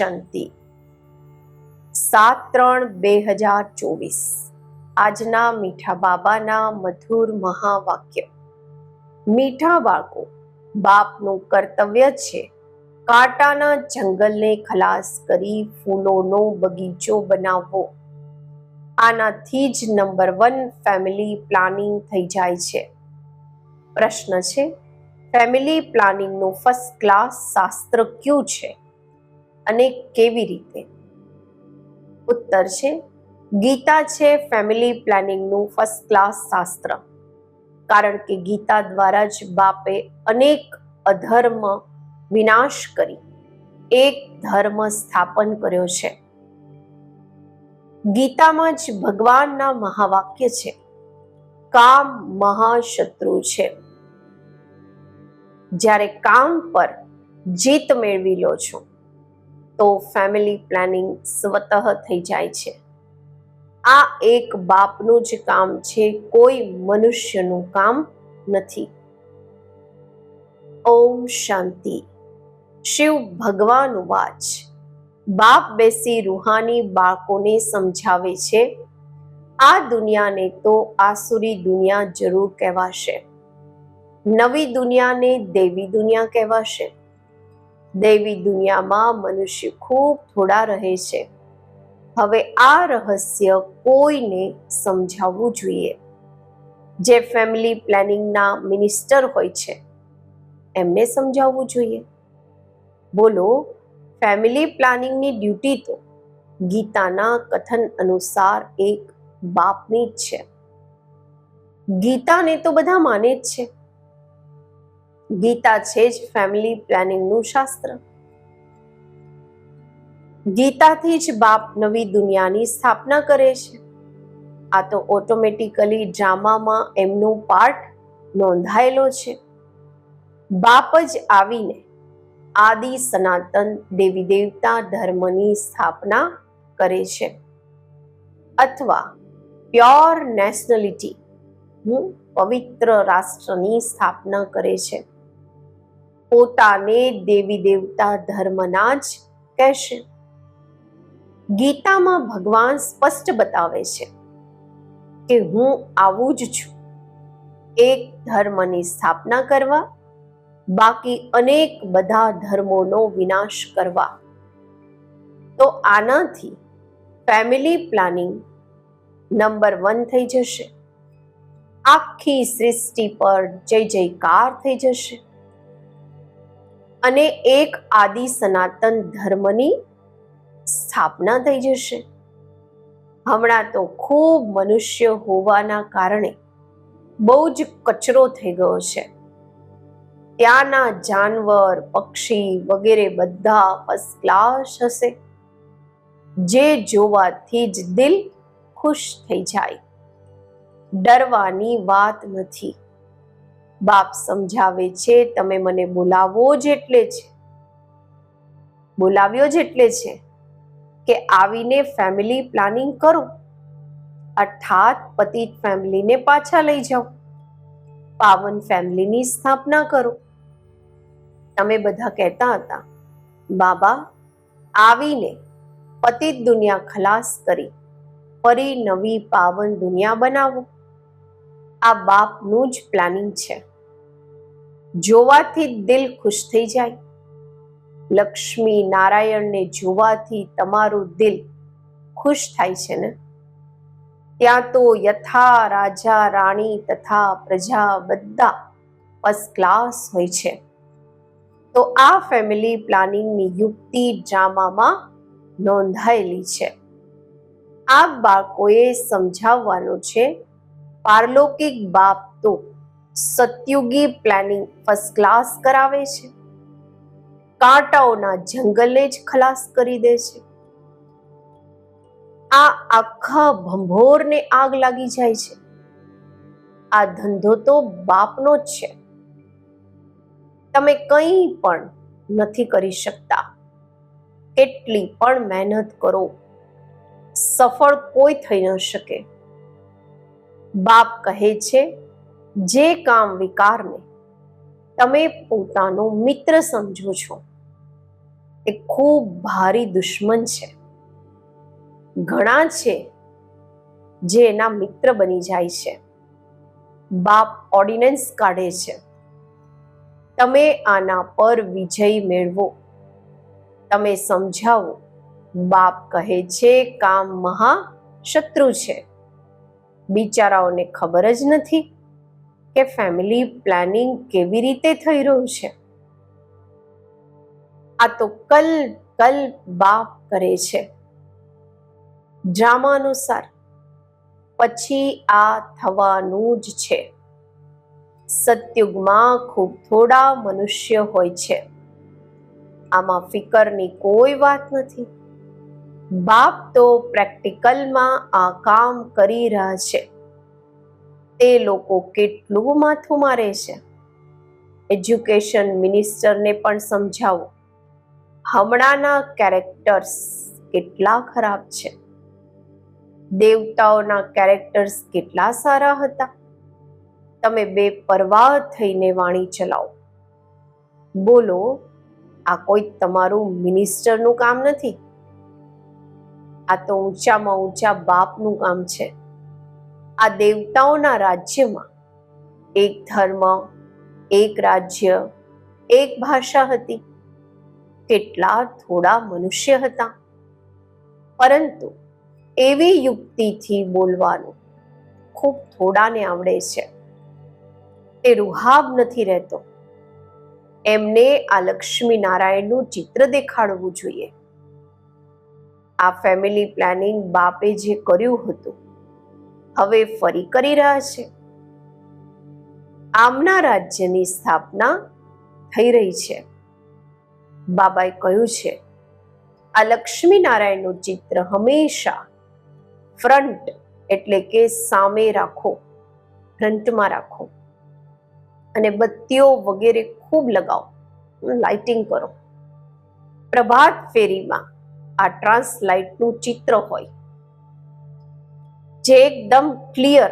શાંતિ. સાત ત્રણ બે હજાર ચોવીસ. આજના મીઠા બાબાના મધુર મહાવાક્ય. મીઠા બાળકો, બાપનું કર્તવ્ય છે કાંટાના જંગલને ખલાસ કરી ફૂલોનો બગીચો બનાવવો. આનાથી જ નંબર વન ફેમિલી પ્લાનિંગ થઈ જાય છે. પ્રશ્ન છે, ફેમિલી પ્લાનિંગનું ફર્સ્ટ ક્લાસ શાસ્ત્ર કયું છે? અને કેવી રીતે? ઉત્તર છે, ગીતા છે ફેમિલી પ્લાનિંગનું ફર્સ્ટ ક્લાસ શાસ્ત્ર. કારણ કે ગીતા દ્વારા જ બાપે અનેક અધર્મ વિનાશ કરી, એક ધર્મ સ્થાપન કર્યો છે. ગીતામાં જ ભગવાનના મહાવાક્ય છે, કામ મહાશત્રુ છે. જ્યારે કામ પર જીત મેળવી લો છો તો ફેમિલી પ્લાનિંગ સ્વતઃ થઈ જાય છે. આ એક બાપનું જ કામ છે, કોઈ મનુષ્યનું કામ નથી. ઓમ શાંતિ. શિવ ભગવાન વાચ. બાપ બેસી રૂહાની બાળકોને સમજાવે છે, આ દુનિયાને તો આસુરી દુનિયા જરૂર કહેવાશે. નવી દુનિયાને દેવી દુનિયા કહેવાશે. દેવી દુનિયામાં મનુષ્ય ખૂબ થોડા રહે છે. હવે આ રહસ્ય કોઈને સમજાવવું જોઈએ. જે ફેમિલી પ્લાનિંગના મિનિસ્ટર હોય છે, એમને સમજાવવું જોઈએ. બોલો ફેમિલી પ્લાનિંગની ડ્યુટી તો ગીતાના કથન અનુસાર એક બાપની જ છે. ગીતાને તો બધા માને જ છે. ગીતા છે જ ફેમિલી પ્લાનિંગનું શાસ્ત્ર. ગીતાથી જ બાપ નવી દુનિયાની સ્થાપના કરે છે. આ તો ઓટોમેટિકલી ડ્રામામાં એમનો પાર્ટ નોંધાયેલો છે. બાપ જ આવીને આદિ સનાતન દેવી દેવતા ધર્મની સ્થાપના કરે છે. અથવા પ્યોર નેશનલિટી હું પવિત્ર રાષ્ટ્રની સ્થાપના કરે છે. પોતાને દેવી દેવતા ધર્મના જ કહેશે. ગીતામાં ભગવાન સ્પષ્ટ બતાવે છે કે હું આવું જ છું. એક ધર્મની સ્થાપના કરવા, બાકી અનેક બધા ધર્મોનો વિનાશ કરવા. તો આનાથી ફેમિલી પ્લાનિંગ નંબર વન થઈ જશે. આખી સૃષ્ટિ પર જય જયકાર થઈ જશે. અને એક આદિ સનાતન ધર્મની સ્થાપના થઈ જશે. હમણાં તો ખૂબ મનુષ્ય હોવાના કારણે બહુ જ કચરો થઈ ગયો છે. ત્યાંના જાનવર, પક્ષી વગેરે બધા ફર્સ્ટ ક્લાસ હશે. જે જોવાથી જ દિલ ખુશ થઈ જાય. ડરવાની વાત નથી. બાપ સમજાવે છે, તમે મને બોલાવો જ એટલે છે. બોલાવ્યો જ એટલે છે કે આવીને ફેમિલી પ્લાનિંગ કરો. અર્થાત પતિ ફેમિલીને પાછા લઈ જાઓ. પાવન ફેમિલીની સ્થાપના કરો. તમે બધા કહેતા હતા, બાબા, આવીને પતિત દુનિયા ખલાસ કરી, ફરી નવી પાવન દુનિયા બનાવો. આ બાપનું જ પ્લાનિંગ છે. જોવાથી દિલ ખુશ થઈ જાય. લક્ષ્મી નારાયણને જોવાથી તમારું દિલ ખુશ થાય છે ને? ત્યાં તો યથા રાજા, રાણી તથા પ્રજા બધા ફર્સ્ટ ક્લાસ હોય છે. તો આ ફેમિલી પ્લાનિંગની યુક્તિ ડ્રામામાં નોંધાયેલી છે. આ બાળકોએ સમજાવવાનું છે, પારલૌકિક બાપ તો સતયુગી પ્લાનિંગ ફર્સ્ટ ક્લાસ કરાવે છે. કાંટાઓના જંગલને જ ખલાસ કરી દે છે. આ આખા ભંભોરને આગ લાગી જાય છે. આ ધંધો તો બાપનો જ છે. તમે કંઈ પણ નથી કરી શકતા. કેટલી પણ મહેનત કરો. સફળ કોઈ થઈ ન શકે. બાપ કહે છે જે કામ વિકારને તમે પોતાનો મિત્ર સમજો છો, એ ખૂબ ભારી દુશ્મન છે. ઘણા છે જે એના મિત્ર બની જાય છે. બાપ ઓર્ડિનન્સ કાઢે છે. તમે આના પર વિજય મેળવો. તમે સમજાવો, બાપ કહે છે કામ મહા શત્રુ છે. બિચારાઓને ખબર જ નથી. કે ફેમિલી પ્લાનિંગ કેવી રીતે થઈ રહ્યું છે? આ તો કલ કલ બાપ કરે છે. ડ્રામા અનુસાર પછી આ થવાનું જ છે. સતયુગમાં ખૂબ થોડા મનુષ્ય હોય છે. આમાં ફિકરની કોઈ વાત નથી. બાપ તો પ્રેક્ટિકલમાં આ કામ કરી રહ્યા છે. તે લોકો કેટલું માથું મારે છે? એજ્યુકેશન મિનિસ્ટરને પણ સમજાવો. હમણાંના કેરેક્ટર્સ કેટલા ખરાબ છે? દેવતાઓના કેરેક્ટર્સ કેટલા સારા હતા? તમે બે પરવાહ થઈને વાણી ચલાવો. બોલો, આ કોઈ તમારું મિનિસ્ટરનું કામ નથી? આ તો ઊંચામાં ઊંચા બાપનું કામ છે. આ દેવતાઓના રાજ્યમાં એક ધર્મ, એક રાજ્ય, એક ભાષા હતી. કેટલા થોડા મનુષ્ય હતા. પરંતુ એવી યુક્તિથી બોલવાનું ખૂબ થોડાને આવડે છે. એ રૂહાબ નથી રહેતો. એમને આ લક્ષ્મી નારાયણનું ચિત્ર દેખાડવું જોઈએ. આ ફેમિલી પ્લાનિંગ બાપે જે કર્યું હતું હવે ફરી કરી રહ્યા છે. આમના રાજ્યની સ્થાપના થઈ રહી છે. બાબાએ કહ્યું છે, આ લક્ષ્મી નારાયણનું ચિત્ર હંમેશા ફ્રન્ટ એટલે કે સામે રાખો, ફ્રન્ટમાં રાખો અને બત્તીઓ વગેરે ખૂબ લગાવો, લાઇટિંગ કરો. પ્રભાત ફેરીમાં આ ટ્રાન્સલાઇટનું ચિત્ર હોય જે એકદમ ક્લિયર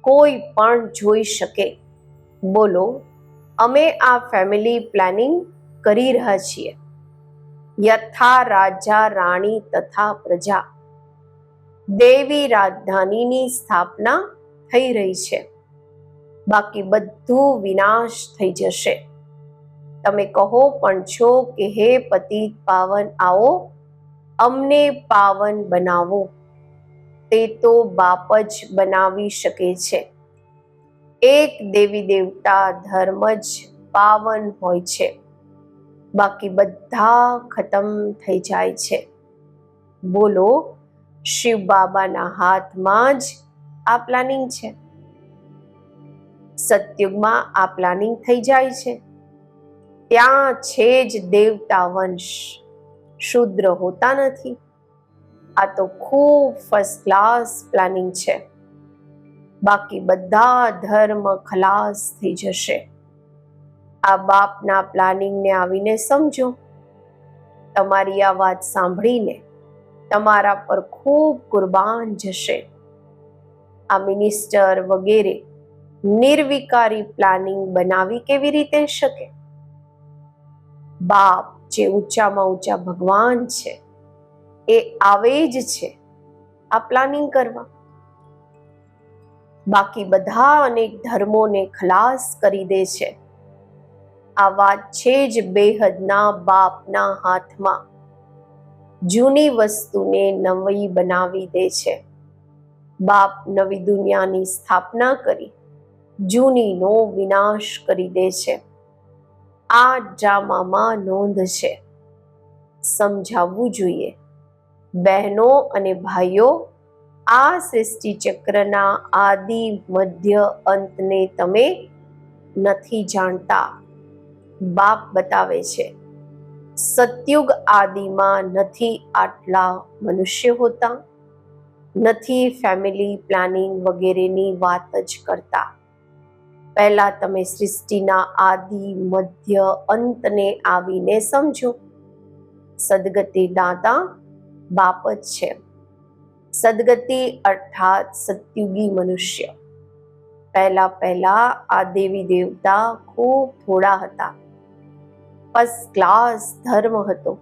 કોઈ પણ જોઈ શકે. બોલો, અમે આ ફેમિલી પ્લાનિંગ કરી રહ્યા છીએ. યથા રાજા, રાણી તથા પ્રજા. દેવી રાજધાનીની સ્થાપના થઈ રહી છે. બાકી બધું વિનાશ થઈ જશે. તમે કહો પણ છો કે હે પતિ પાવન, આવો. અમને પાવન બનાવો. તે તો બાપ જ બનાવી શકે છે. એક દેવી દેવતા ધર્મ જ પાવન હોય છે. બાકી બધા ખતમ થઈ જાય છે. બોલો, શિવ બાબાના હાથમાં જ આ પ્લાનિંગ છે? સતયુગમાં આ પ્લાનિંગ થઈ જાય છે. ત્યાં છે જ દેવતા વંશ. શુદ્ર હોતા નથી. આ તો ખૂબ ફર્સ્ટ ક્લાસ પ્લાનિંગ છે. બાકી બધા ધર્મ ખલાસ થઈ જશે. આ બાપના પ્લાનિંગને આવીને સમજો. તમારી આ વાત સાંભળીને તમારા પર ખૂબ કુરબાન જશે. આ મિનિસ્ટર વગેરે નિર્વિકારી પ્લાનિંગ બનાવી કેવી રીતે શકે? બાપ જે ઊંચામાં ઊંચા ભગવાન છે એ આવે જ છે. આ પ્લાનિંગ કરવા. બાકી બધા અનેક ધર્મોને ખલાસ કરી દે છે. આ વાત છે જ બેહદના બાપના હાથમાં. જૂની વસ્તુને નવી બનાવી દે છે. બાપ નવી દુનિયાની સ્થાપના કરી, જૂનીનો વિનાશ કરી દે છે. આ ડ્રામામાં નોંધ છે. સમજાવવું જોઈએ. બહેનો અને ભાઈઓ, આ સૃષ્ટિ ચક્રના આદિ મધ્ય અંતને તમે નથી જાણતા. બાપ બતાવે છે, સતયુગ આદિમાં નથી આટલા મનુષ્ય હોતા, નથી ફેમિલી પ્લાનિંગ વગેરેની વાત જ કરતા. પહેલા તમે સૃષ્ટિના આદિ મધ્ય અંતને આવીને સમજો. સદગતિ દાતા બાપ જ છે. સદગતિ અર્થાત સતયુગી મનુષ્ય. પહેલા પહેલા આ દેવી દેવતા ખૂબ થોડા હતા. ફર્સ્ટ ક્લાસ ધર્મ હતો.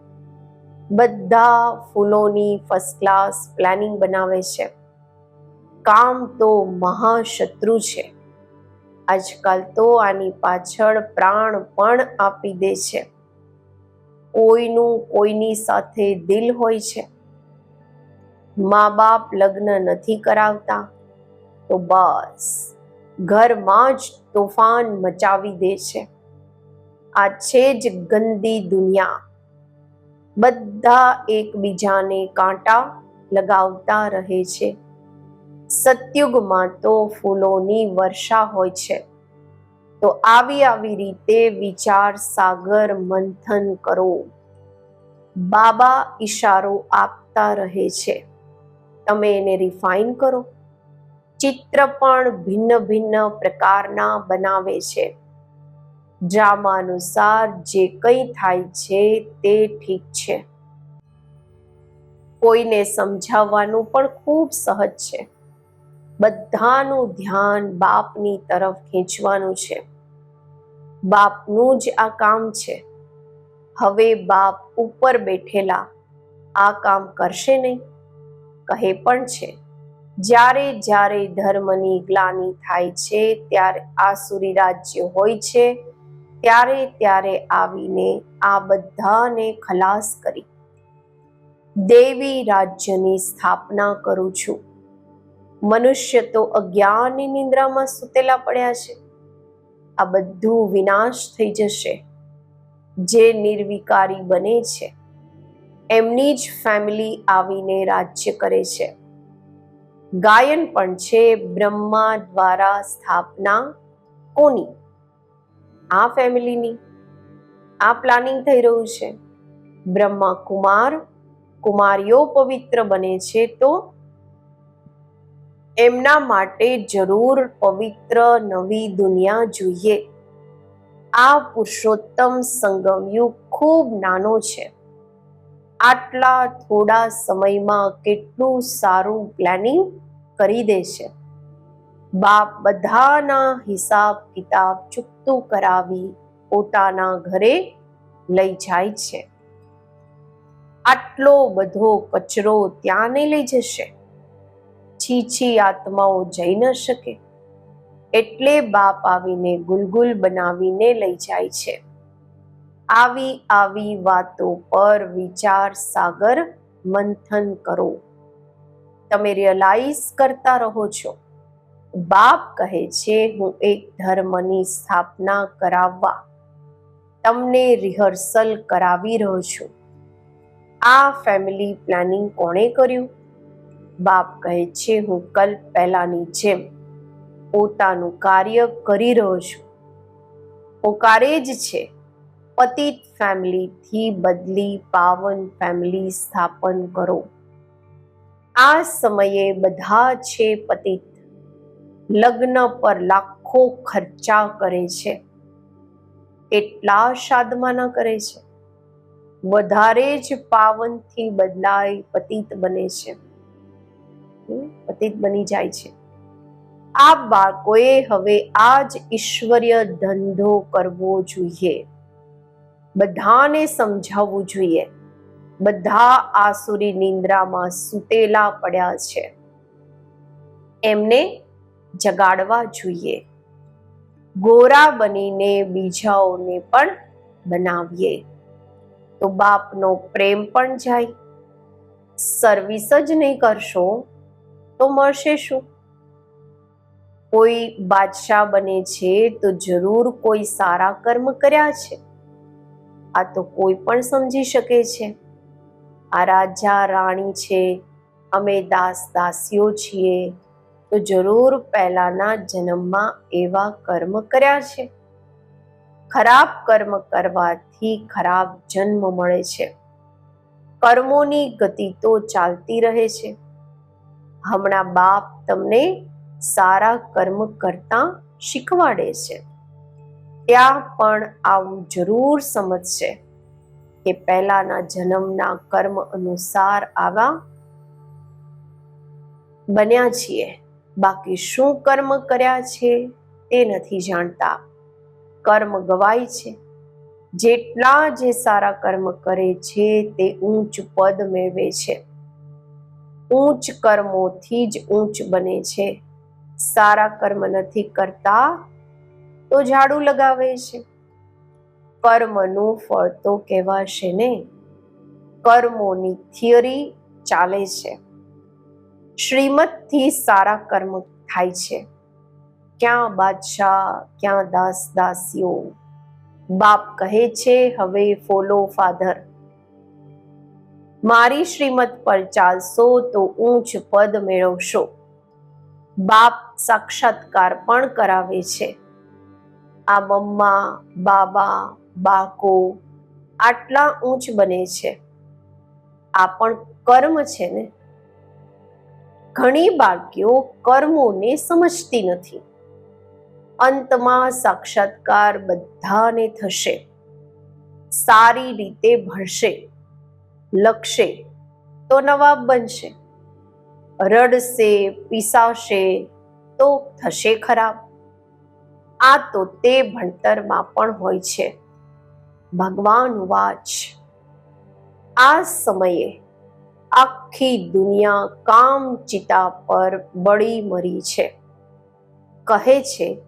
બધા ફૂલોની ફર્સ્ટ ક્લાસ પ્લાનિંગ બનાવે છે. કામ તો મહાશત્રુ છે. આજકાલ તો આની પાછળ પ્રાણ પણ આપી દે છે. કોઈનું કોઈની સાથે દિલ હોય છે. મા બાપ લગ્ન નથી કરાવતા, તો બસ. ઘરમાં જ તોફાન મચાવી દે છે. આ છે જ ગંદી દુનિયા. બધા એકબીજાને કાંટા લગાવતા રહે છે. સતયુગમાં તો ફૂલોની વર્ષા હોય છે. તો આવી આવી રીતે વિચાર સાગર મંથન કરો. બાબા ઈશારો આપતા રહે છે. તમે એને રિફાઇન કરો. ચિત્ર પણ ભિન્ન ભિન્ન પ્રકારના બનાવે છે. ડ્રામા અનુસાર જે કંઈ થાય છે તે ઠીક છે. કોઈને સમજાવવાનું પણ ખૂબ સહજ છે. બધાનું ધ્યાન બાપની તરફ ખેંચવાનું છે. બાપનું જ આ કામ છે. હવે બાપ ઉપર બેઠેલા આ કામ કરશે નહીં. કહે પણ છે, જ્યારે જ્યારે ધર્મની ગ્લાની થાય છે, ત્યારે આસુરી રાજ્ય હોય છે, ત્યારે ત્યારે આવીને આ બધાને ખલાસ કરી. દેવી રાજ્યની સ્થાપના કરું છું. મનુષ્ય તો અજ્ઞાનની નિંદ્રામાં સૂતેલા પડ્યા છે. આ બધું વિનાશ થઈ જશે. જે નિર્વિકારી બને છે એમની જ ફેમિલી આવીને રાજ્ય કરે છે. ગાયન પણ છે બ્રહ્મા દ્વારા સ્થાપના કોની? આ ફેમિલીની આ પ્લાનિંગ થઈ રહ્યું છે. બ્રહ્મા કુમાર, કુમારીઓ પવિત્ર બને છે તો? એમના માટે જરૂર પવિત્ર નવી દુનિયા જોઈએ. આ પુરુષોત્તમ સંગમયુગ ખૂબ નાનો છે. આટલા થોડા સમયમાં કેટલું સારું પ્લાનિંગ કરી દેશે? બાપ બધાના હિસાબ કિતાબ ચૂકતું કરાવી પોતાના ઘરે લઈ જાય છે. આટલો બધો કચરો ત્યાં નહીં લઈ જશે? છીછી આત્માઓ જઈ ન શકે. એટલે બાપ આવીને ગુલગુલ બનાવીને લઈ જાય છે. આવી આવી વાતો પર વિચાર સાગર મંથન કરો. તમે રિયલાઇઝ કરતા રહો છો. બાપ કહે છે, હું એક ધર્મની સ્થાપના કરાવવા. તમને રિહર્સલ કરાવી રહ્યો છું. આ ફેમિલી પ્લાનિંગ કોણે કર્યું? બાપ કહે છે, હું કલ્પ પહેલાની જેમ પોતાનું કાર્ય કરી રહ્યો છું. પોકારે જ છે. પતિત ફેમિલીથી બદલી પાવન ફેમિલી સ્થાપન કરો. આ સમયે બધા છે પતિત. લગ્ન પર લાખો ખર્ચા કરે છે. એટલા સાધમાના કરે છે. વધારે જ પાવનથી બદલાય પતિત બને છે. પતિત બની જાય છે. આ બાળકોએ હવે આ જ ઈશ્વરીય ધંધો કરવો જોઈએ. બધાને સમજાવવું જોઈએ. બધા આસુરી નિંદ્રામાં સૂતેલા પડ્યા છે. એમને જગાડવા જોઈએ. ગોરા બનીને બીજાઓને પણ બનાવીએ. તો બાપનો પ્રેમ પણ જાય. સર્વિસ જ નહીં કરશો, તો મળશે શું? કોઈ બાદશાહ બને છે તો જરૂર કોઈ સારા કર્મ કર્યા છે. આ તો કોઈ પણ સમજી શકે છે. આ રાજા, રાણી છે, અમે દાસ, દાસીઓ છીએ, તો જરૂર પહેલાના જન્મમાં એવા કર્મ કર્યા છે. ખરાબ કર્મ કરવાથી ખરાબ જન્મ મળે છે. કર્મોની ગતિ તો ચાલતી રહે છે. હમણાં બાપ તમને સારા કર્મ કરતા શીખવાડે છે. ત્યાં પણ આવું જરૂર સમજશે કે પહેલાના જન્મના કર્મ અનુસાર આવા બન્યા છીએ. બાકી શું કર્મ કર્યા છે તે નથી જાણતા. કર્મ ગવાય છે. જેટલા જે સારા કર્મ કરે છે તે ઊંચ પદ મેળવે છે. ઊંચ કર્મોથી જ ઊંચ બને છે. સારા કર્મ નથી કરતા તો ઝાડુ લગાવે છે. કર્મનું ફળ તો કહેવાશે ને? કર્મોની થિયરી ચાલે છે. શ્રીમતથી સારા કર્મ થાય છે. ક્યાં બાદશાહ, ક્યાં દાસ દાસીઓ? બાપ કહે છે, હવે ફોલો ફાધર. મારી શ્રીમત પર ચાલશો તો ઊંચ પદ મેળવશો. બાપ સાક્ષાત્કાર પણ કરાવે છે. આ મમ્મા, બાબા, બાકો આટલા ઊંચ બને છે. આ પણ કર્મ છે ને? ઘણી બાળકીઓ કર્મોને સમજતી નથી. અંતમાં સાક્ષાત્કાર બધાને થશે. સારી રીતે ભણશે, લખશે, તો નવાબ બનશે. રડશે, પીસાશે, તો થશે ખરાબ. આ તો તે ભણતરમાં પણ હોય છે. ભગવાન વાચ. આ સમયે આખી દુનિયા કામ ચિતા પર બળી મરી છે. કહે છે,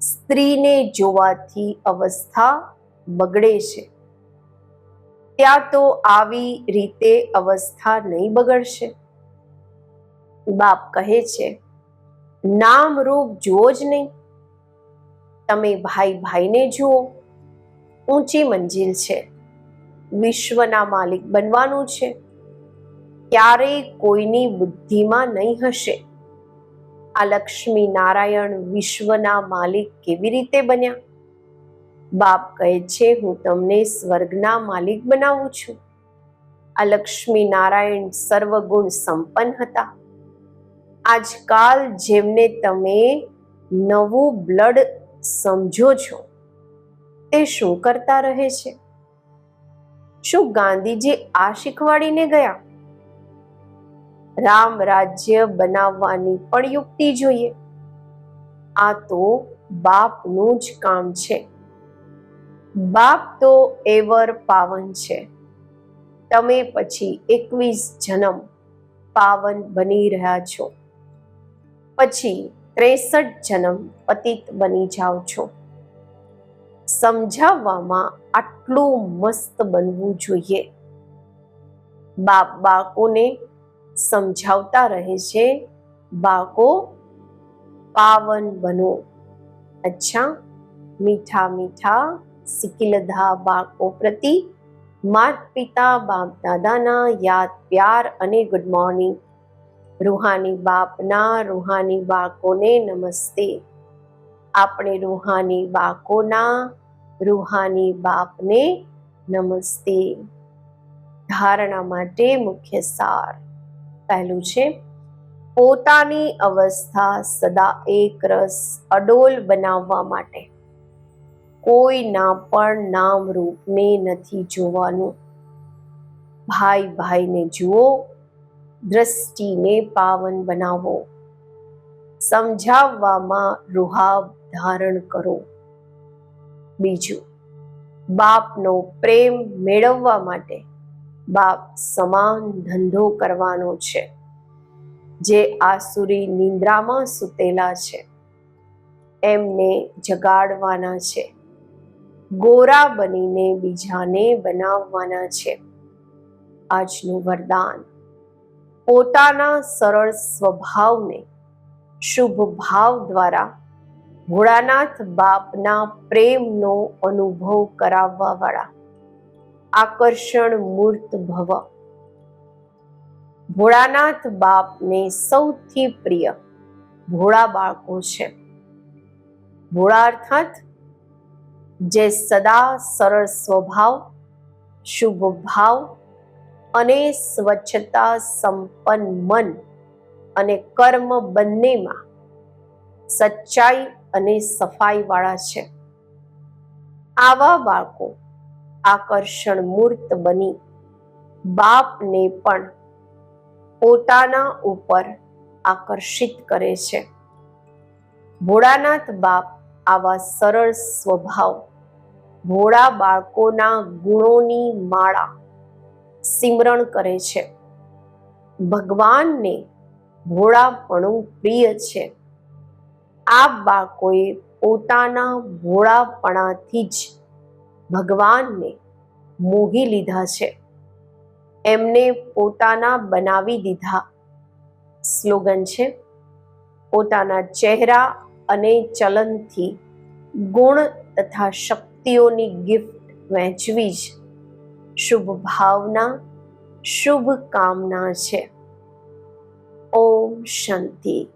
સ્ત્રીને જોવાથી અવસ્થા બગડે છે. ત્યાં તો આવી રીતે અવસ્થા નહીં બગડશે. બાપ કહે છે, નામ રૂપ જુઓ જ નહીં. તમે ભાઈ ભાઈને જુઓ. ઊંચી મંજિલ છે. વિશ્વના માલિક બનવાનું છે. ક્યારેય કોઈની બુદ્ધિમાં નહીં હશે. આ લક્ષ્મી નારાયણ વિશ્વના માલિક કેવી રીતે બન્યા? બાપ કહે છે, હું તમને સ્વર્ગના માલિક બનાવું છું. આ લક્ષ્મી નારાયણ સર્વગુણ સંપન્ન હતા. આજકાલ જેમને તમે નવું બ્લડ સમજો છો? તે શું કરતા રહે છે? શું ગાંધીજી આ શીખવાડીને ગયા? રામ રાજ્ય બનાવવાની પણ યુક્તિ જોઈએ. આ તો બાપનું જ કામ છે. બાપ તો એવર પાવન છે. તમે પછી એકવીસ જન્મ પાવન બની રહ્યા છો. પછી ત્રેસઠ જન્મ પતિત બની જાઓ છો. સમજાવવામાં આટલું મસ્ત બનવું જોઈએ. બાપ બાળકોને સમજાવતા રહે છે, બાળકો, પાવન બનો. અચ્છા, મીઠા મીઠા સિકિલધા બાળકો પ્રતિ માત પિતા બાપ દાદાના યાદ, પ્યાર અને ગુડ મોર્નિંગ રૂહાની બાપના, રૂહાની બાળકોને નમસ્તે. આપણે રૂહાની બાળકોના, રૂહાની બાપને નમસ્તે. ધારણા માટે મુખ્ય સાર. પહેલું છે, પોતાની અવસ્થા સદા એક રસ અડોલ બનાવવા માટે. કોઈના પણ નામ રૂપને નથી જોવાનું. ભાઈ ભાઈને જુઓ દ્રષ્ટિને પાવન બનાવો. સમજાવવામાં રૂહાબ ધારણ કરો. બીજું, બાપનો પ્રેમ મેળવવા માટે બાપ સમાન ધંધો કરવાનો છે. જે આસુરી નિંદ્રામાં સૂતેલા છે. એમને જગાડવાના છે. ગોરા બનીને બીજાને બનાવવાના છે. આજનું વરદાન. પોતાના સરળ સ્વભાવને શુભ ભાવ દ્વારા ભોળાનાથ બાપના પ્રેમનો અનુભવ કરાવવા વાળા આકર્ષણ મૂર્ત ભવ. ભોળાનાથ બાપને સૌથી પ્રિય ભોળા બાળકો છે. ભોળા અર્થાત જે સદા સરળ સ્વભાવ, શુભ ભાવ અને સ્વચ્છતા સંપન્ન મન અને કર્મ બંનેમાં સચ્ચાઈ અને સફાઈવાળા છે. આવા બાળકો આકર્ષણ મૂર્ત બની બાપને પણ પોતાના ઉપર આકર્ષિત કરે છે. ભોળાનાથ બાપ આવા સરળ સ્વભાવ, ભોળા બાળકોના ગુણોની માળા સિમરણ કરે છે. ભગવાનને ભોળાપણું પ્રિય છે. આ બાળકોએ પોતાના ભોળાપણાથી જ ભગવાનને મોહી લીધા છે. એમને પોતાના બનાવી દીધા. સ્લોગન છે, પોતાના ચહેરા અને ચલનથી ગુણ તથા શક્તિઓની ગિફ્ટ વહેંચવી જ શુભ ભાવના શુભ કામના છે. ઓમ શાંતિ.